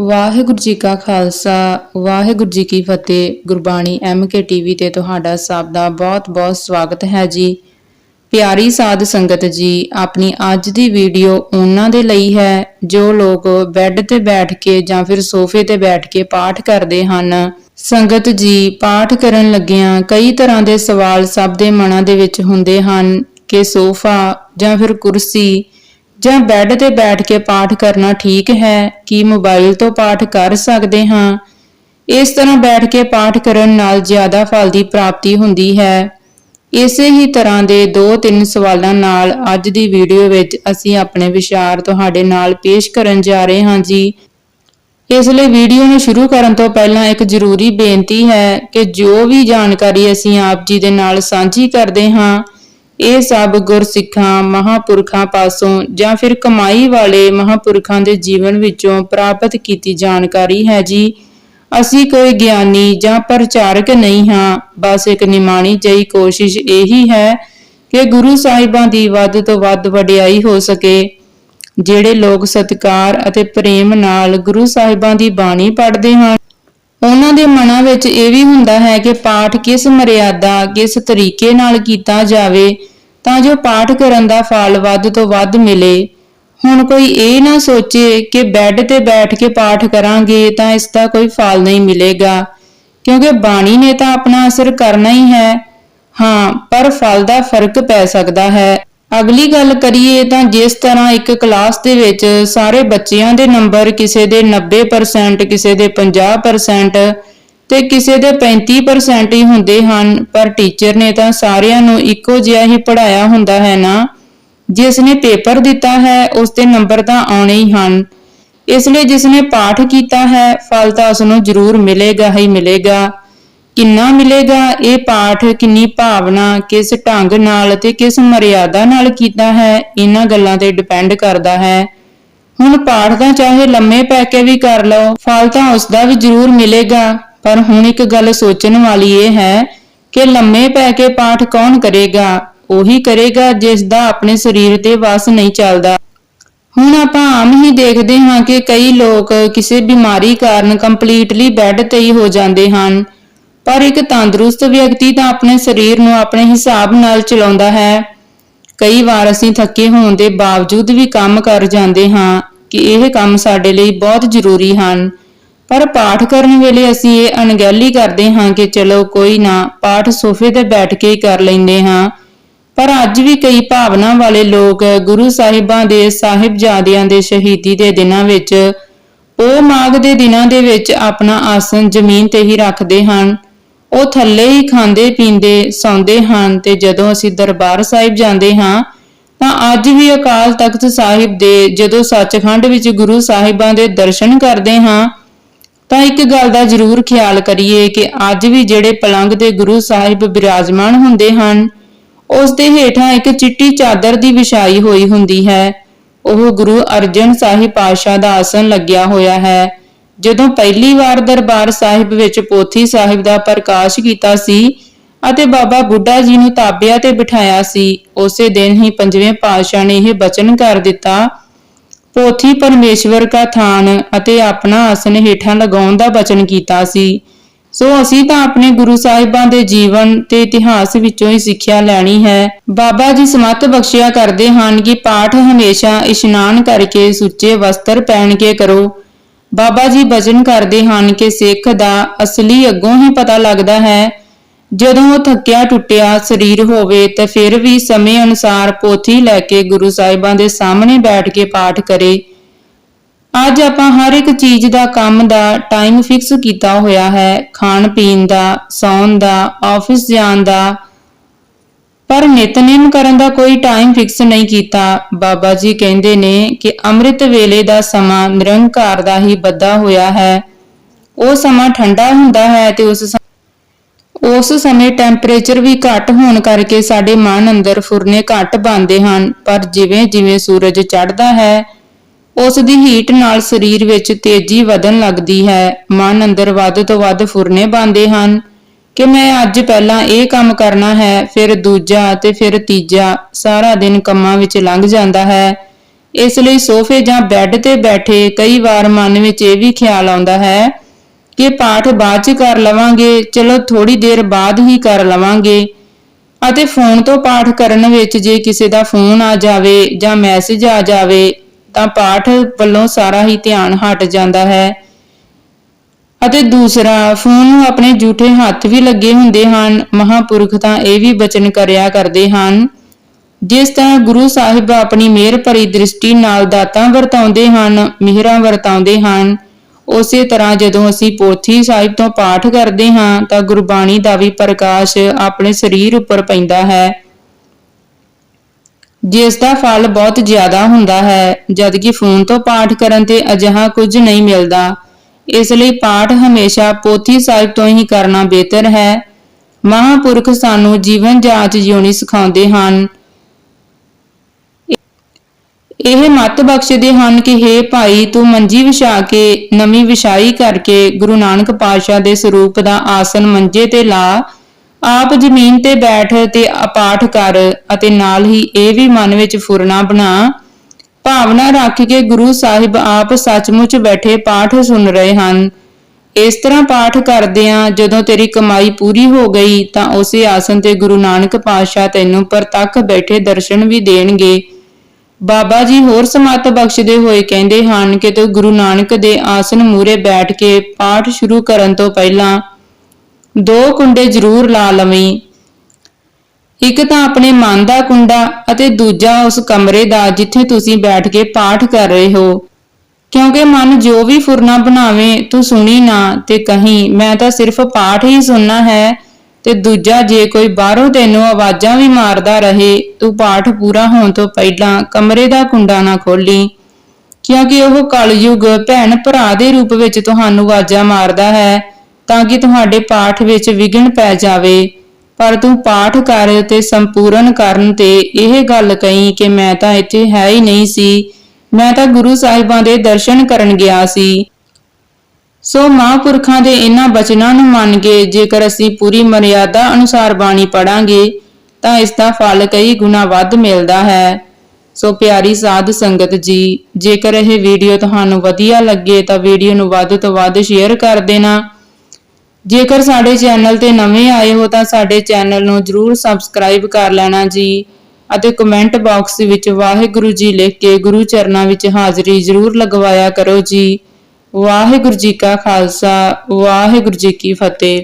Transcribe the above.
ਵਾਹਿਗੁਰੂ ਜੀ ਕਾ ਖਾਲਸਾ, ਵਾਹਿਗੁਰੂ ਜੀ ਕੀ ਫਤਿਹ। Gurbani MK TV ਤੇ ਤੁਹਾਡਾ ਸਭ ਦਾ ਬਹੁਤ-ਬਹੁਤ ਸਵਾਗਤ ਹੈ ਜੀ। ਪਿਆਰੀ ਸਾਧ ਸੰਗਤ ਜੀ, ਆਪਣੀ ਅੱਜ ਦੀ ਵੀਡੀਓ ਉਹਨਾਂ ਦੇ ਲਈ ਹੈ, ਜੋ ਲੋਕ ਬੈੱਡ ਤੇ ਬੈਠ ਕੇ ਜਾਂ ਫਿਰ ਸੋਫੇ ਤੇ ਬੈਠ ਕੇ ਪਾਠ ਕਰਦੇ ਹਨ। ਸੰਗਤ ਜੀ, ਪਾਠ ਕਰਨ ਲੱਗਿਆਂ ਕਈ ਤਰ੍ਹਾਂ ਦੇ ਸਵਾਲ ਸਭ ਦੇ ਮਨਾਂ ਦੇ ਵਿੱਚ ਹੁੰਦੇ ਹਨ ਕਿ ਸੋਫਾ ਜਾਂ ਫਿਰ ਕੁਰਸੀ ਜਾਂ ਬੈੱਡ ਤੇ ਬੈਠ ਕੇ ਪਾਠ ਕਰਨਾ ਠੀਕ ਹੈ ਕਿ ਮੋਬਾਈਲ ਤੋਂ ਪਾਠ ਕਰ ਸਕਦੇ ਹਾਂ? ਇਸ ਤਰ੍ਹਾਂ ਬੈਠ ਕੇ ਪਾਠ ਕਰਨ ਨਾਲ ਜ਼ਿਆਦਾ ਫਲ ਦੀ ਪ੍ਰਾਪਤੀ ਹੁੰਦੀ ਹੈ। ਇਸੇ ਹੀ ਤਰ੍ਹਾਂ ਦੇ ਦੋ ਤਿੰਨ ਸਵਾਲਾਂ ਨਾਲ ਅੱਜ ਦੀ ਵੀਡੀਓ ਵਿੱਚ ਅਸੀਂ ਆਪਣੇ ਵਿਚਾਰ ਤੁਹਾਡੇ ਨਾਲ ਪੇਸ਼ ਕਰਨ ਜਾ ਰਹੇ ਹਾਂ ਜੀ। ਇਸ ਲਈ ਵੀਡੀਓ ਨੂੰ ਸ਼ੁਰੂ ਕਰਨ ਤੋਂ ਪਹਿਲਾਂ ਇੱਕ ਜ਼ਰੂਰੀ ਬੇਨਤੀ ਹੈ ਕਿ ਜੋ ਵੀ ਜਾਣਕਾਰੀ ਅਸੀਂ ਆਪ ਜੀ ਦੇ ਨਾਲ ਸਾਂਝੀ ਕਰਦੇ ਹਾਂ ਇਹ ਸਭ ਗੁਰਸਿੱਖਾਂ ਮਹਾਪੁਰਖਾਂ ਪਾਸੋਂ ਜਾਂ ਫਿਰ ਕਮਾਈ ਵਾਲੇ ਮਹਾਪੁਰਖਾਂ ਦੇ ਜੀਵਨ ਵਿੱਚੋਂ ਪ੍ਰਾਪਤ ਕੀਤੀ ਜਾਣਕਾਰੀ ਹੈ ਜੀ। ਅਸੀਂ ਕੋਈ ਗਿਆਨੀ ਜਾਂ ਪ੍ਰਚਾਰਕ ਨਹੀਂ ਹਾਂ, ਬਸ ਇੱਕ ਨਿਮਾਣੀ ਜਿਹੀ ਕੋਸ਼ਿਸ਼ ਇਹੀ ਹੈ ਕਿ ਗੁਰੂ ਸਾਹਿਬਾਂ ਦੀ ਵੱਧ ਤੋਂ ਵੱਧ ਵਡਿਆਈ ਹੋ ਸਕੇ, ਜਿਹੜੇ ਲੋਕ ਸਤਿਕਾਰ ਅਤੇ ਪ੍ਰੇਮ ਨਾਲ ਗੁਰੂ ਸਾਹਿਬਾਂ ਦੀ ਬਾਣੀ ਪੜ੍ਹਦੇ ਹਨ। ਉਹਨਾਂ ਦੇ ਮਨਾਂ ਵਿੱਚ ਇਹ ਵੀ ਹੁੰਦਾ ਹੈ ਕਿ ਪਾਠ ਕਿਸ ਮਰਿਆਦਾ, ਕਿਸ ਤਰੀਕੇ ਨਾਲ ਕੀਤਾ ਜਾਵੇ, ਤਾਂ ਜੋ ਪਾਠ ਕਰਨ ਦਾ ਫਲ ਵੱਧ ਤੋਂ ਵੱਧ ਮਿਲੇ। ਹੁਣ ਕੋਈ ਇਹ ਨਾ ਸੋਚੇ ਕਿ ਬੈੱਡ ਤੇ ਬੈਠ ਕੇ ਪਾਠ ਕਰਾਂਗੇ ਤਾਂ ਇਸ ਦਾ ਕੋਈ ਫਲ ਨਹੀਂ ਮਿਲੇਗਾ, ਕਿਉਂਕਿ ਬਾਣੀ ਨੇ ਤਾਂ ਆਪਣਾ ਅਸਰ ਕਰਨਾ ਹੀ ਹੈ। ਹਾਂ, ਪਰ ਫਲ ਦਾ ਫ਼ਰਕ ਪੈ ਸਕਦਾ ਹੈ। ਅਗਲੀ ਗੱਲ ਕਰੀਏ ਤਾਂ ਜਿਸ ਤਰ੍ਹਾਂ ਇੱਕ ਕਲਾਸ ਦੇ ਵਿੱਚ ਸਾਰੇ ਬੱਚਿਆਂ ਦੇ ਨੰਬਰ ਕਿਸੇ ਦੇ 90% ਕਿਸੇ ਦੇ 50% ਤੇ ਕਿਸੇ ਦੇ 35% ਹੀ ਹੁੰਦੇ ਹਨ, ਪਰ ਟੀਚਰ ਨੇ ਤਾਂ ਸਾਰਿਆਂ ਨੂੰ ਇੱਕੋ ਜਿਹਾ ਹੀ ਪੜਾਇਆ ਹੁੰਦਾ ਹੈ ਨਾ? ਜਿਸ ਨੇ ਪੇਪਰ ਦਿੱਤਾ ਹੈ, ਉਸ ਦੇ ਨੰਬਰ ਤਾਂ ਆਉਣੇ ਹੀ ਹਨ। ਇਸ ਲਈ ਜਿਸ ਨੇ ਪਾਠ ਕੀਤਾ ਹੈ, ਫਲ ਤਾਂ ਉਸ ਨੂੰ ਜ਼ਰੂਰ ਮਿਲੇਗਾ ਹੀ ਮਿਲੇਗਾ। ਕਿੰਨਾ ਮਿਲੇਗਾ? ਇਹ ਪਾਠ ਕਿੰਨੀ ਭਾਵਨਾ, ਕਿਸ ਢੰਗ ਨਾਲ ਅਤੇ ਕਿਸ ਮਰਿਆਦਾ ਨਾਲ ਕੀਤਾ ਹੈ? ਇਹਨਾਂ ਗੱਲਾਂ ਤੇ ਡਿਪੈਂਡ ਕਰਦਾ ਹੈ। ਹੁਣ ਪਾਠ ਤਾਂ ਚਾਹੇ ਲੰਮੇ ਪੈ ਕੇ ਵੀ ਕਰ ਲਓ, ਫਲ ਤਾਂ ਉਸ ਦਾ ਵੀ ਜ਼ਰੂਰ ਮਿਲੇਗਾ। ਪਰ ਹੁਣ ਇੱਕ ਗੱਲ ਸੋਚਣ ਵਾਲੀ ਇਹ ਹੈ ਕਿ ਲੰਮੇ ਪੈ ਕੇ ਪਾਠ ਕੌਣ ਕਰੇਗਾ? ਉਹੀ ਕਰੇਗਾ ਜਿਸ ਦਾ ਆਪਣੇ ਸਰੀਰ ਤੇ ਵਸ ਨਹੀਂ ਚੱਲਦਾ। ਹੁਣ ਆਪਾਂ ਆਮ ਹੀ ਦੇਖਦੇ ਹਾਂ ਕਿ ਕਈ ਲੋਕ ਕਿਸੇ ਬਿਮਾਰੀ ਕਾਰਨ ਕੰਪਲੀਟਲੀ ਬੈੱਡ ਤੇ ਹੀ ਹੋ ਜਾਂਦੇ ਹਨ। ਪਰ ਇੱਕ ਤੰਦਰੁਸਤ ਵਿਅਕਤੀ ਤਾਂ ਆਪਣੇ ਸਰੀਰ ਨੂੰ ਆਪਣੇ ਹਿਸਾਬ ਨਾਲ ਚਲਾਉਂਦਾ ਹੈ। ਕਈ ਵਾਰ ਅਸੀਂ ਥੱਕੇ ਹੋਣ ਦੇ ਬਾਵਜੂਦ ਵੀ ਕੰਮ ਕਰ ਜਾਂਦੇ ਹਾਂ ਕਿ ਇਹ ਕੰਮ ਸਾਡੇ ਲਈ ਬਹੁਤ ਜ਼ਰੂਰੀ ਹਨ। ਪਰ ਪਾਠ ਕਰਨ ਵੇਲੇ ਅਸੀਂ ਇਹ ਅਣਗਹਿਲੀ ਕਰਦੇ ਹਾਂ ਕਿ ਚਲੋ ਕੋਈ ਨਾ, ਪਾਠ ਸੋਫੇ ਤੇ ਬੈਠ ਕੇ ਹੀ ਕਰ ਲੈਂਦੇ ਹਾਂ। ਪਰ ਅੱਜ ਵੀ ਕਈ ਭਾਵਨਾ ਵਾਲੇ ਲੋਕ ਗੁਰੂ ਸਾਹਿਬਾਂ ਦੇ ਸਾਹਿਬਜ਼ਾਦਿਆਂ ਦੇ ਸ਼ਹੀਦੀ ਦੇ ਦਿਨਾਂ ਵਿੱਚ ਉਹ ਮਾਘ ਦੇ ਦਿਨਾਂ ਦੇ ਵਿੱਚ ਆਪਣਾ ਆਸਨ ਜ਼ਮੀਨ ਤੇ ਹੀ ਰੱਖਦੇ ਹਨ। ਉਹ ਥੱਲੇ ਹੀ ਖਾਂਦੇ ਪੀਂਦੇ ਸੌਂਦੇ ਹਨ ਤੇ ਜਦੋਂ ਅਸੀਂ ਦਰਬਾਰ ਸਾਹਿਬ ਜਾਂਦੇ ਹਾਂ, ਤਾਂ ਅੱਜ ਵੀ ਅਕਾਲ ਤਖਤ ਸਾਹਿਬ ਦੇ ਜਦੋਂ ਸੱਚਖੰਡ ਵਿੱਚ ਗੁਰੂ ਸਾਹਿਬਾਂ ਦੇ ਦਰਸ਼ਨ ਕਰਦੇ ਹਾਂ, ਤਾਂ ਇੱਕ ਗੱਲ ਦਾ ਜ਼ਰੂਰ ਖਿਆਲ ਕਰੀਏ ਕਿ ਅੱਜ ਵੀ ਜਿਹੜੇ ਪਲੰਗ ਦੇ ਗੁਰੂ ਸਾਹਿਬ ਬਿਰਾਜਮਾਨ ਹੁੰਦੇ ਹਨ, ਉਸ ਦੇ ਹੇਠਾਂ ਇੱਕ ਚਿੱਟੀ ਚਾਦਰ ਦੀ ਵਿਛਾਈ ਹੋਈ ਹੁੰਦੀ ਹੈ। ਉਹ ਗੁਰੂ ਅਰਜਨ ਸਾਹਿਬ ਪਾਤਸ਼ਾਹ ਦਾ ਆਸਨ ਲੱਗਿਆ ਹੋਇਆ ਹੈ। ਜਦੋਂ ਪਹਿਲੀ ਵਾਰ ਦਰਬਾਰ ਸਾਹਿਬ ਵਿੱਚ ਪੋਥੀ ਸਾਹਿਬ ਦਾ ਪ੍ਰਕਾਸ਼ ਕੀਤਾ ਸੀ ਅਤੇ ਬਾਬਾ ਬੁੱਢਾ ਜੀ ਨੂੰ ਤਾਬਿਆਂ ਤੇ ਬਿਠਾਇਆ ਸੀ, ਉਸੇ ਦਿਨ ਹੀ ਪੰਜਵੇਂ ਪਾਤਸ਼ਾਹ ਨੇ ਇਹ ਬਚਨ ਕਰ ਦਿੱਤਾ, ਪੋਥੀ ਪਰਮੇਸ਼ਵਰ ਦਾ ਥਾਨ ਅਤੇ ਆਪਣਾ ਆਸਨ ਹੇਠਾਂ ਲਗਾਉਣ ਦਾ ਬਚਨ ਕੀਤਾ ਸੀ। ਸੋ ਅਸੀਂ ਤਾਂ ਆਪਣੇ ਗੁਰੂ ਸਾਹਿਬਾਂ ਦੇ ਜੀਵਨ ਤੇ ਇਤਿਹਾਸ ਵਿੱਚੋਂ ਹੀ ਸਿੱਖਿਆ ਲੈਣੀ ਹੈ। ਬਾਬਾ ਜੀ ਸਮਤ ਬਖਸ਼ਿਆ ਕਰਦੇ ਹਨ ਕਿ ਪਾਠ ਹਮੇਸ਼ਾ ਇਸ਼ਨਾਨ ਕਰਕੇ ਸੁੱਚੇ ਵਸਤਰ ਪਹਿਨ ਕੇ ਕਰੋ। ਬਾਬਾ ਜੀ ਬਚਨ ਕਰਦੇ ਹਨ ਕਿ ਸਿੱਖ ਦਾ ਅਸਲੀ ਅੱਗੋਂ ਹੀ ਪਤਾ ਲੱਗਦਾ ਹੈ। ਜਦੋਂ ਉਹ ਥੱਕਿਆ ਟੁੱਟਿਆ ਸਰੀਰ ਹੋਵੇ ਤਾਂ ਫਿਰ ਵੀ ਸਮੇਂ ਅਨੁਸਾਰ ਪੋਥੀ ਲੈ ਕੇ ਗੁਰੂ ਸਾਹਿਬਾਂ ਦੇ ਸਾਹਮਣੇ ਬੈਠ ਕੇ ਪਾਠ ਕਰੇ। ਅੱਜ ਆਪਾਂ ਹਰ ਇੱਕ ਚੀਜ਼ ਦਾ ਕੰਮ ਦਾ ਟਾਈਮ ਫਿਕਸ ਕੀਤਾ ਹੋਇਆ ਹੈ। ਖਾਣ ਪੀਣ ਦਾ, ਸੌਣ ਦਾ ਆਫਿਸ ਜਾਣ ਦਾ ਪਰ ਨਿਤਨੇਮ ਕਰਨ ਦਾ ਕੋਈ ਟਾਈਮ ਫਿਕਸ ਨਹੀਂ ਕੀਤਾ। ਬਾਬਾ ਜੀ ਕਹਿੰਦੇ ਨੇ ਕਿ ਅੰਮ੍ਰਿਤ ਵੇਲੇ ਦਾ ਸਮਾਂ ਨਿਰੰਕਾਰ ਦਾ ਹੀ ਬੱਧਾ ਹੋਇਆ ਹੈ। ਉਹ ਸਮਾਂ ਠੰਡਾ ਹੁੰਦਾ ਹੈ ਤੇ ਉਸ ਉਸ ਸਮੇਂ ਟੈਂਪਰੇਚਰ ਵੀ ਘੱਟ ਹੋਣ ਕਰਕੇ ਸਾਡੇ ਮਨ ਅੰਦਰ ਫੁਰਨੇ ਘੱਟ ਬਣਦੇ ਹਨ। ਪਰ ਜਿਵੇਂ ਜਿਵੇਂ ਸੂਰਜ ਚੜ੍ਹਦਾ ਹੈ, ਉਸ ਦੀ ਹੀਟ ਨਾਲ ਸਰੀਰ ਵਿੱਚ ਤੇਜ਼ੀ ਵਧਣ ਲੱਗਦੀ ਹੈ। ਮਨ ਅੰਦਰ ਵੱਧ ਤੋਂ ਵੱਧ ਫੁਰਨੇ ਬਣਦੇ ਹਨ। ਕਿ ਮੈਂ ਅੱਜ ਪਹਿਲਾਂ ਇਹ ਕੰਮ ਕਰਨਾ ਹੈ, ਫਿਰ ਦੂਜਾ ਤੇ ਫਿਰ ਤੀਜਾ, ਸਾਰਾ ਦਿਨ ਕੰਮਾਂ ਵਿੱਚ ਲੰਘ ਜਾਂਦਾ ਹੈ। ਇਸ ਲਈ ਸੋਫੇ ਜਾਂ ਬੈੱਡ ਤੇ ਬੈਠੇ ਕਈ ਵਾਰ ਮਨ ਵਿੱਚ ਇਹ ਵੀ ਖਿਆਲ ਆਉਂਦਾ ਹੈ ਕਿ ਪਾਠ ਬਾਅਦ ਚ ਕਰ ਲਵਾਂਗੇ, ਚਲੋ ਥੋੜੀ ਦੇਰ ਬਾਅਦ ਹੀ ਕਰ ਲਵਾਂਗੇ। ਅਤੇ ਫੋਨ ਤੋਂ ਪਾਠ ਕਰਨ ਵਿੱਚ ਜੇ ਕਿਸੇ ਦਾ ਫੋਨ ਆ ਜਾਵੇ ਜਾਂ ਮੈਸੇਜ ਆ ਜਾਵੇ, ਤਾਂ ਪਾਠ ਵੱਲੋਂ ਸਾਰਾ ਹੀ ਧਿਆਨ ਹਟ ਜਾਂਦਾ ਹੈ। ਅਤੇ ਦੂਸਰਾ, ਫੋਨ ਨੂੰ ਆਪਣੇ ਝੂਠੇ ਹੱਥ ਵੀ ਲੱਗੇ ਹੁੰਦੇ ਹਨ, ਮਹਾਪੁਰਖ ਤਾਂ ਇਹ ਵੀ ਬਚਨ ਕਰਿਆ ਕਰਦੇ ਹਨ। ਜਿਸ ਤਰ੍ਹਾਂ ਗੁਰੂ ਸਾਹਿਬ ਆਪਣੀ ਮਿਹਰ ਭਰੀ ਦ੍ਰਿਸ਼ਟੀ ਨਾਲ ਦਾਤਾਂ ਵਰਤਾਉਂਦੇ ਹਨ, ਮਿਹਰਾਂ ਵਰਤਾਉਂਦੇ ਹਨ, ਉਸੇ ਤਰ੍ਹਾਂ ਜਦੋਂ ਅਸੀਂ ਪੋਥੀ ਸਾਹਿਬ ਤੋਂ ਪਾਠ ਕਰਦੇ ਹਾਂ, ਤਾਂ ਗੁਰਬਾਣੀ ਦਾ ਵੀ ਪ੍ਰਕਾਸ਼ ਆਪਣੇ ਸਰੀਰ ਉੱਪਰ ਪੈਂਦਾ ਹੈ। ਜਿਸ ਦਾ ਫਲ ਬਹੁਤ ਜ਼ਿਆਦਾ ਹੁੰਦਾ ਹੈ, ਜਦਕਿ ਫੋਨ ਤੋਂ ਪਾਠ ਕਰਨ ਤੇ ਅਜਿਹਾ ਕੁਝ ਨਹੀਂ ਮਿਲਦਾ। ਇਸ ਲਈ ਪਾਠ ਹਮੇਸ਼ਾ ਪੋਥੀ ਸਾਹਿਬ ਤੋਂ ਹੀ ਕਰਨਾ ਬਿਹਤਰ ਹੈ। ਮਹਾਪੁਰਖ ਸਾਨੂੰ ਜੀਵਨ ਜਾਂਚ ਜਿਉਣੀ ਸਿਖਾਉਂਦੇ ਹਨ। ਇਹ ਮਤ ਬਖਸ਼ਦੇ ਹਨ ਕਿ हे ਭਾਈ, ਤੂੰ ਮੰਜੀ ਵਿਛਾ ਕੇ, ਨਵੀਂ ਵਿਛਾਈ ਕਰਕੇ ਗੁਰੂ ਨਾਨਕ ਪਾਤਸ਼ਾਹ ਦੇ ਸਰੂਪ ਦਾ ਆਸਨ ਮੰਜੇ ਤੇ ਲਾ। ਆਪ ਜ਼ਮੀਨ ਤੇ ਬੈਠ ਤੇ ਅਪਾਠ ਕਰ ਅਤੇ ਨਾਲ ਹੀ ਇਹ ਵੀ ਮਨ ਵਿੱਚ ਫੁਰਨਾ ਬਣਾ। ਭਾਵਨਾ ਰੱਖ ਕੇ ਗੁਰੂ ਸਾਹਿਬ ਆਪ ਸੱਚਮੁੱਚ ਬੈਠੇ ਪਾਠ ਸੁਣ ਰਹੇ ਹਨ। ਇਸ ਤਰ੍ਹਾਂ ਪਾਠ ਕਰਦਿਆਂ ਜਦੋਂ ਤੇਰੀ ਕਮਾਈ ਪੂਰੀ ਹੋ ਗਈ, ਤਾਂ ਉਸੇ ਆਸਨ ਤੇ ਗੁਰੂ ਨਾਨਕ ਪਾਤਸ਼ਾਹ ਤੈਨੂੰ ਪ੍ਰਤੱਖ ਬੈਠੇ ਦਰਸ਼ਨ ਵੀ ਦੇਣਗੇ। ਬਾਬਾ ਜੀ ਹੋਰ ਸਮਤ ਬਖਸ਼ਦੇ ਹੋਏ ਕਹਿੰਦੇ ਹਨ ਕਿ ਤੂੰ ਗੁਰੂ ਨਾਨਕ ਦੇ ਆਸਨ ਮੂਰੇ ਬੈਠ ਕੇ ਪਾਠ ਸ਼ੁਰੂ ਕਰਨ ਤੋਂ ਪਹਿਲਾਂ ਦੋ ਕੁੰਡੇ ਜ਼ਰੂਰ ਲਾ ਲਵੀਂ। ਇੱਕ ਤਾਂ ਆਪਣੇ ਮਨ ਦਾ ਕੁੰਡਾ ਅਤੇ ਦੂਜਾ ਉਸ ਕਮਰੇ ਦਾ ਜਿੱਥੇ ਤੁਸੀਂ ਬੈਠ ਕੇ ਪਾਠ ਕਰ ਰਹੇ ਹੋ। ਕਿਉਂਕਿ ਮਨ ਜੋ ਵੀ ਫੁਰਨਾ ਬਣਾਵੇ, ਤੂੰ ਸੁਣੀ ਨਾ ਤੇ ਕਹੀਂ, ਮੈਂ ਤਾਂ ਸਿਰਫ ਪਾਠ ਹੀ ਸੁਣਨਾ ਹੈ ਤੇ ਦੂਜਾ ਜੇ ਕੋਈ ਬਾਹਰੋਂ ਤੈਨੂੰ ਆਵਾਜ਼ਾਂ ਵੀ ਮਾਰਦਾ ਰਹੇ, ਤੂੰ ਪਾਠ ਪੂਰਾ ਹੋਣ ਤੋਂ ਪਹਿਲਾਂ ਕਮਰੇ ਦਾ ਕੁੰਡਾ ਨਾ ਖੋਲੀ ਕਿਉਂਕਿ ਉਹ ਕਲਯੁਗ ਭੈਣ ਭਰਾ ਦੇ ਰੂਪ ਵਿੱਚ ਤੁਹਾਨੂੰ ਆਵਾਜ਼ਾਂ ਮਾਰਦਾ ਹੈ ਤਾਂ ਕਿ ਤੁਹਾਡੇ ਪਾਠ ਵਿੱਚ ਵਿਘਨ ਪੈ ਜਾਵੇ। ਪਰ ਤੂੰ ਪਾਠ ਕਰ ਤੇ ਸੰਪੂਰਨ ਕਰਨ ਤੇ ਇਹ ਗੱਲ ਕਹੀ ਕਿ ਮੈਂ ਤਾਂ ਇੱਥੇ ਹੈ ਹੀ ਨਹੀਂ ਸੀ। ਮੈਂ ਤਾਂ ਗੁਰੂ ਸਾਹਿਬਾਂ ਦੇ ਦਰਸ਼ਨ ਕਰਨ ਗਿਆ ਸੀ। ਸੋ ਮਹਾਂਪੁਰਖਾਂ ਦੇ ਇਹਨਾਂ ਬਚਨਾਂ ਨੂੰ ਮੰਨ ਕੇ ਜੇਕਰ ਅਸੀਂ ਪੂਰੀ ਮਰਿਆਦਾ ਅਨੁਸਾਰ ਬਾਣੀ ਪੜਾਂਗੇ ਤਾਂ ਇਸ ਦਾ ਫਲ ਕਈ ਗੁਣਾ ਵੱਧ ਮਿਲਦਾ ਹੈ। ਸੋ ਪਿਆਰੀ ਸਾਧ ਸੰਗਤ ਜੀ, ਜੇਕਰ ਇਹ ਵੀਡੀਓ ਤੁਹਾਨੂੰ ਵਧੀਆ ਲੱਗੇ ਤਾਂ ਵੀਡੀਓ ਨੂੰ ਵੱਧ ਤੋਂ ਵੱਧ ਸ਼ੇਅਰ ਕਰ ਦੇਣਾ। ਜੇਕਰ ਸਾਡੇ ਚੈਨਲ ਤੇ ਨਵੇਂ ਆਏ ਹੋ ਤਾਂ ਸਾਡੇ ਚੈਨਲ ਨੂੰ ਜਰੂਰ ਸਬਸਕ੍ਰਾਈਬ ਕਰ ਲੈਣਾ ਜੀ ਅਤੇ ਕਮੈਂਟ ਬਾਕਸ ਵਿੱਚ ਵਾਹਿਗੁਰੂ ਜੀ ਲਿਖ ਕੇ ਗੁਰੂ ਚਰਨਾਂ ਵਿੱਚ ਹਾਜ਼ਰੀ ਜਰੂਰ ਲਗਵਾਇਆ ਕਰੋ ਜੀ। ਵਾਹਿਗੁਰੂ ਜੀ ਕਾ ਖਾਲਸਾ, ਵਾਹਿਗੁਰੂ ਜੀ ਕੀ ਫਤਿਹ।